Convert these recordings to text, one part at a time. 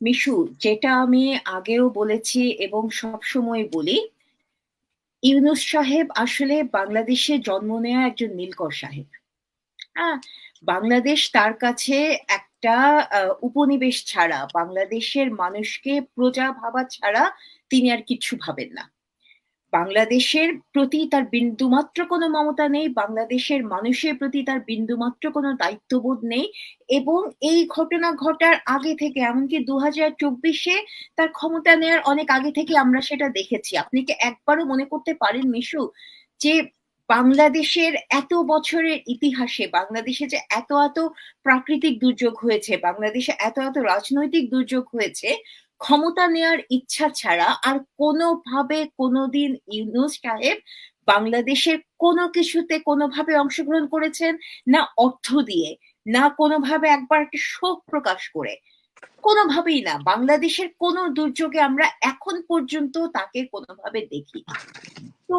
মিশু, যেটা আমি আগেও বলেছি এবং সবসময় বলি, ইউনুস সাহেব আসলে বাংলাদেশে জন্ম নেওয়া একজন নীলকর সাহেব। হ্যাঁ বাংলাদেশ তার কাছে একটা উপনিবেশ ছাড়া, বাংলাদেশের মানুষকে প্রজা ভাবা ছাড়া তিনি আর কিছু ভাবেন না। বাংলাদেশের প্রতি তার বিন্দুমাত্র কোনো মমতা নেই, বাংলাদেশের মানুষের প্রতি তার বিন্দুমাত্র কোনো দায়িত্ববোধ নেই এবং এই ঘটনা ঘটার আগে থেকে, এমনকি দু হাজার চব্বিশে তার ক্ষমতা নেওয়ার অনেক আগে থেকে আমরা সেটা দেখেছি। আপনি কি একবারও মনে করতে পারেন মিশু, যে বাংলাদেশের এত বছরের ইতিহাসে, বাংলাদেশে যে এত এত প্রাকৃতিক দুর্যোগ হয়েছে, বাংলাদেশে এত এত রাজনৈতিক দুর্যোগ হয়েছে ক্ষমতা নেয়ার ইচ্ছা ছাড়া আর কোনোভাবে কোনোদিন ইউনুস সাহেব বাংলাদেশের কোনো কিছুতে কোনোভাবে অংশগ্রহণ করেছেন, না অর্থ দিয়ে, না কোনোভাবে একবার একটা শোক প্রকাশ করে। কোনোভাবেই না, বাংলাদেশের কোন দুর্যোগে আমরা এখন পর্যন্ত তাকে কোনোভাবে দেখি তো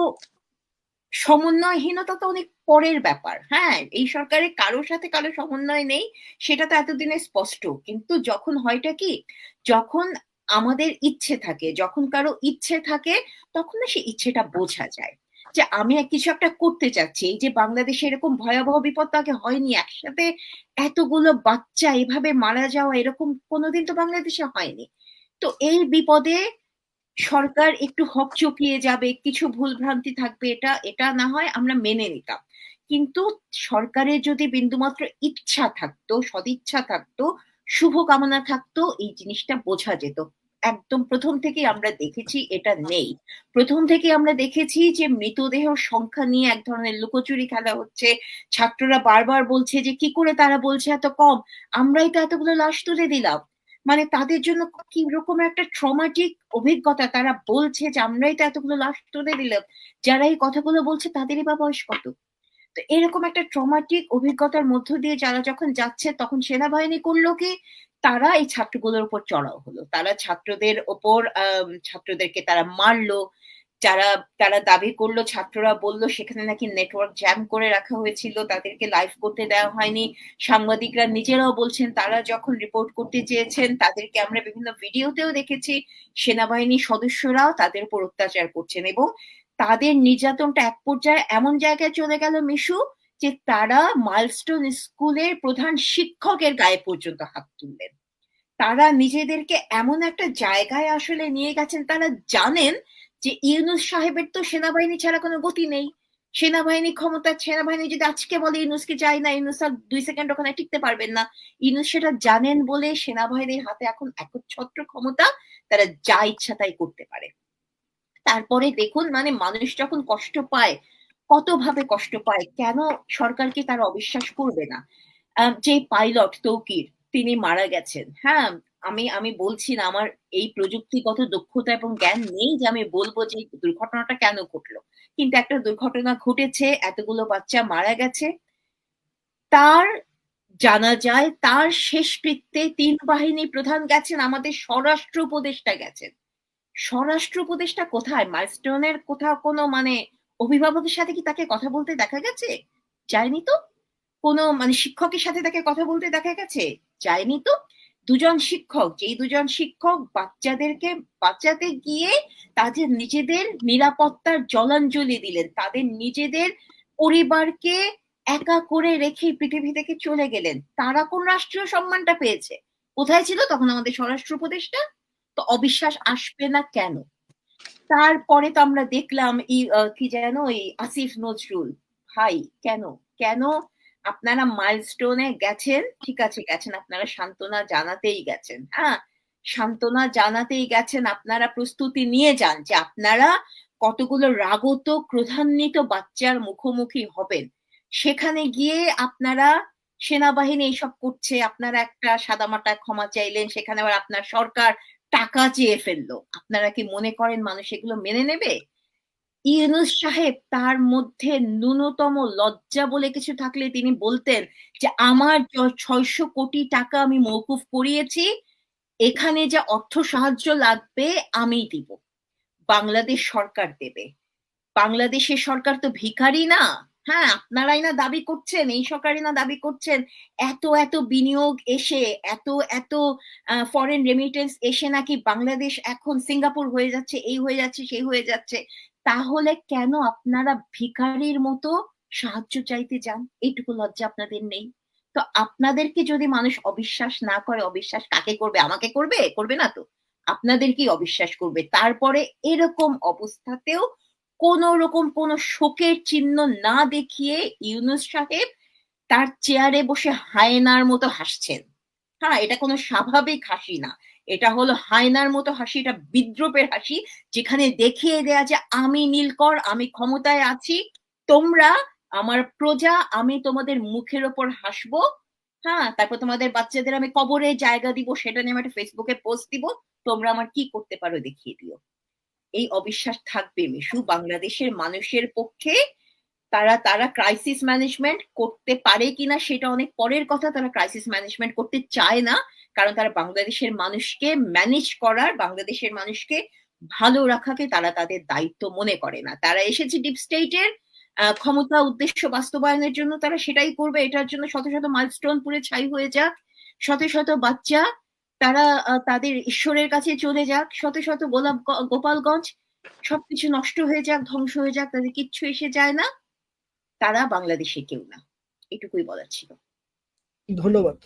সমন্বয়হীনতা তো অনেক পরের ব্যাপার। হ্যাঁ এই সরকারে কারোর সাথে কারও সমন্বয় নেই, সেটা তো এতদিনে স্পষ্ট। কিন্তু যখন হয়টা কি, যখন আমাদের ইচ্ছে থাকে, যখন কারও ইচ্ছে থাকে, তখন না সে ইচ্ছেটা বোঝা যায়। যে আমি কিছু একটা করতে চাচ্ছি, এই যে বাংলাদেশে এরকম ভয়াবহ বিপদ তো আগে হয়নি, একসাথে এতগুলো বাচ্চা এভাবে মারা যাওয়া এরকম কোনোদিন তো বাংলাদেশে হয়নি। তো এই বিপদে সরকার একটু হক চকিয়ে যাবে, কিছু ভুল ভ্রান্তি থাকবে, এটা এটা না হয় আমরা মেনে নিতাম। কিন্তু সরকারের যদি বিন্দুমাত্র ইচ্ছা থাকতো, সদিচ্ছা থাকতো, শুভকামনা থাকতো, এই জিনিসটা বোঝা যেত। একদম প্রথম থেকে আমরা দেখেছি এটা নেই। প্রথম থেকে আমরা দেখেছি যে মৃতদেহ সংখ্যা নিয়ে এক ধরনের লুকোচুরি খেলা হচ্ছে। ছাত্ররা বারবার বলছে যে, কি করে তারা বলছে এত কম? আমরাই তো এতগুলো লাশ তুলে দিলাম। মানে তাদের জন্য কি রকম একটা ট্রমাটিক অভিজ্ঞতা। তারা বলছে যে, আমরাই তো এতগুলো লাশ তুলে দিলাম। যারা এই কথাগুলো বলছে তাদেরই বা বয়স কত? তো এরকম একটা ট্রমাটিক অভিজ্ঞতার মধ্য দিয়ে যারা যখন যাচ্ছে, তখন সেনাবাহিনী করল কি? তারা এই ছাত্রগুলোর উপর চড়াও হলো। তারা ছাত্রদের ওপর ছাত্রদেরকে তারা মারলো, যারা, তারা দাবি করল, ছাত্ররা বলল সেখানে নাকি নেটওয়ার্ক জ্যাম করে রাখা হয়েছিল, তাদেরকে লাইভ করতে দেওয়া হয়নি। সাংবাদিকরা নিজেরাও বলছেন, তারা যখন রিপোর্ট করতে চেয়েছেন, তাদেরকে আমরা বিভিন্ন ভিডিওতেও দেখেছি, সেনাবাহিনী সদস্যরাও তাদের উপর অত্যাচার করছেন এবং তাদের নির্যাতনটা এক পর্যায়ে এমন জায়গায় চলে গেল মিশু যে তারা মাইলস্টোন স্কুলের প্রধান শিক্ষকের গায়ে পর্যন্ত হাত তুললেন। তারা নিজেদেরকে এমন একটা জায়গায় আসলে নিয়ে গেছেন, তারা জানেন যে ইউনুস সাহেবের তো সেনাবাহিনী ছাড়া কোনো গতি নেই। সেনাবাহিনী ক্ষমতা, সেনাবাহিনী যদি আজকে বলে ইউনুসকে চাই না, ইউনুস আর দুই সেকেন্ড ওখানে টিকতে পারবেন না। ইউনুস সেটা জানেন বলে সেনাবাহিনীর হাতে এখন একচ্ছত্র ক্ষমতা, তারা যা ইচ্ছা তাই করতে পারে। তারপরে দেখুন মানে মানুষ যখন কষ্ট পায় কতভাবে কষ্ট পায়, কেন সরকারকে তারা অবিশ্বাস করবে না? যে পাইলট তৌকির, তিনি মারা গেছেন। হ্যাঁ আমি আমি বলছি না, আমার এই প্রযুক্তিগত দক্ষতা এবং জ্ঞান নেই যে আমি বলব যে দুর্ঘটনাটা কেন ঘটলো। কিন্তু একটা দুর্ঘটনা ঘটেছে, এতগুলো বাচ্চা মারা গেছে। তার জানা যায়, তার শেষকৃত্যে তিন বাহিনী প্রধান গেছেন, আমাদের স্বরাষ্ট্র উপদেষ্টা গেছেন। স্বরাষ্ট্র উপদেষ্টা কোথায়? মাইলস্টোনের কোথাও কোনো মানে অভিভাবকের সাথে কি তাকে কথা বলতে দেখা গেছে? যায়নি তো? কোনো মানে শিক্ষকের সাথে তাকে কথা বলতে দেখা গেছে? যায়নি তো? দুজন শিক্ষক, যেই দুজন শিক্ষক বাচ্চাদেরকে বাচ্চাতে গিয়ে তাদের নিজেদের নিরাপত্তার জলাঞ্জলি দিলেন। তাদের নিজেদের পরিবারকে একা করে রেখে পৃথিবী থেকে চলে গেলেন। তারা কোন রাষ্ট্রীয় সম্মানটা পেয়েছে? কোথায় ছিল তখন আমাদের স্বরাষ্ট্র উপদেষ্টা? তো অবিশ্বাস আসবে না কেন? তারপরে তো আমরা দেখলাম কি যেন এই আসিফ নজরুল। ভাই, কেন? কেন? আপনারা মাইলস্টোনে গেছেন? ঠিক আছে, গেছেন। আপনারা সান্ত্বনা জানাতেই গেছেন। হ্যাঁ সান্ত্বনা জানাতেই গেছেন। আপনারা প্রস্তুতি নিয়ে যান যে আপনারা কতগুলো রাগত, ক্রধান্বিত বাচ্চার মুখোমুখি হবেন। সেখানে গিয়ে আপনারা সেনাবাহিনী এইসব করছে। আপনারা একটা সাদামাটা ক্ষমা চাইলেন। সেখানে আবার আপনার সরকার টাকা চেয়ে ফেলল। আপনারা কি মনে করেন মানুষ এগুলো মেনে নেবে? ইউনুস সাহেব তার মধ্যে ন্যূনতম লজ্জা বলে কিছু থাকলে তিনি বলতেন যে, আমার ছয়শো কোটি টাকা আমি মৌকুফ করিয়েছি, এখানে যা অর্থ সাহায্য লাগবে আমি দিব। বাংলাদেশ সরকার দেবে। বাংলাদেশের সরকার তো ভিখারি না। হ্যাঁ আপনারাই না দাবি করছেন, এই সরকারই না দাবি করছেন, এত এত বিনিয়োগ এসে, এত এত ফরেন রেমিটেন্স এসে নাকি বাংলাদেশ এখন সিঙ্গাপুর হয়ে যাচ্ছে, এই হয়ে যাচ্ছে, সেই হয়ে যাচ্ছে, তাহলে কেন আপনারা ভিখারির মতো সাহায্য চাইতে যান? এইটুকু লজ্জা আপনাদের নেই। তো আপনাদেরকে যদি মানুষ অবিশ্বাস না করে, অবিশ্বাস কাকে করবে? আমাকে করবে? করবে না তো। আপনাদেরকেই অবিশ্বাস করবে? তারপরে এরকম অবস্থাতেও কোন রকম কোন শোকের চিহ্ন না দেখিয়ে ইউনুস সাহেব তার চেয়ারে বসে হায়নার মতো হাসছেন। হ্যাঁ এটা কোনো স্বাভাবিক হাসি না। এটা হলো হায়নার মতো হাসি এটা বিদ্রোপের হাসি, যেখানে দেখিয়ে দেয়া যে আমি নীলকর, আমি ক্ষমতায় আছি, তোমরা আমার প্রজা, আমি তোমাদের মুখের ওপর হাসবো। হ্যাঁ তারপর তোমাদের বাচ্চাদের আমি কবরে জায়গা দিব, সেটা নিয়ে আমি একটা ফেসবুকে পোস্ট দিব, তোমরা আমার কি করতে পারো দেখিয়ে দিও। এই অবিশ্বাস থাকবে মিশু। বাংলাদেশের মানুষের পক্ষে তারা তারা ক্রাইসিস ম্যানেজমেন্ট করতে পারে কিনা সেটা অনেক পরের কথা। তারা ক্রাইসিস ম্যানেজমেন্ট করতে চায় না, কারণ তারা বাংলাদেশের মানুষকে ম্যানেজ করার, বাংলাদেশের মানুষকে ভালো রাখাকে তারা তাদের দায়িত্ব মনে করে না। তারা এসেছে ডিপ স্টেটের ক্ষমতা, উদ্দেশ্য বাস্তবায়নের জন্য। তারা সেটাই করবে। এটার জন্য শত শত মাইলস্টোন পুরে ছাই হয়ে যাক। শত শত বাচ্চা তারা তাদের ঈশ্বরের কাছে চলে যাক। শত শত গোলাপ গোপালগঞ্জ সবকিছু নষ্ট হয়ে যাক, ধ্বংস হয়ে যাক, তাদের কিচ্ছু এসে যায় না। তারা বাংলাদেশে কেউ না। এটুকুই বলার ছিল। ধন্যবাদ।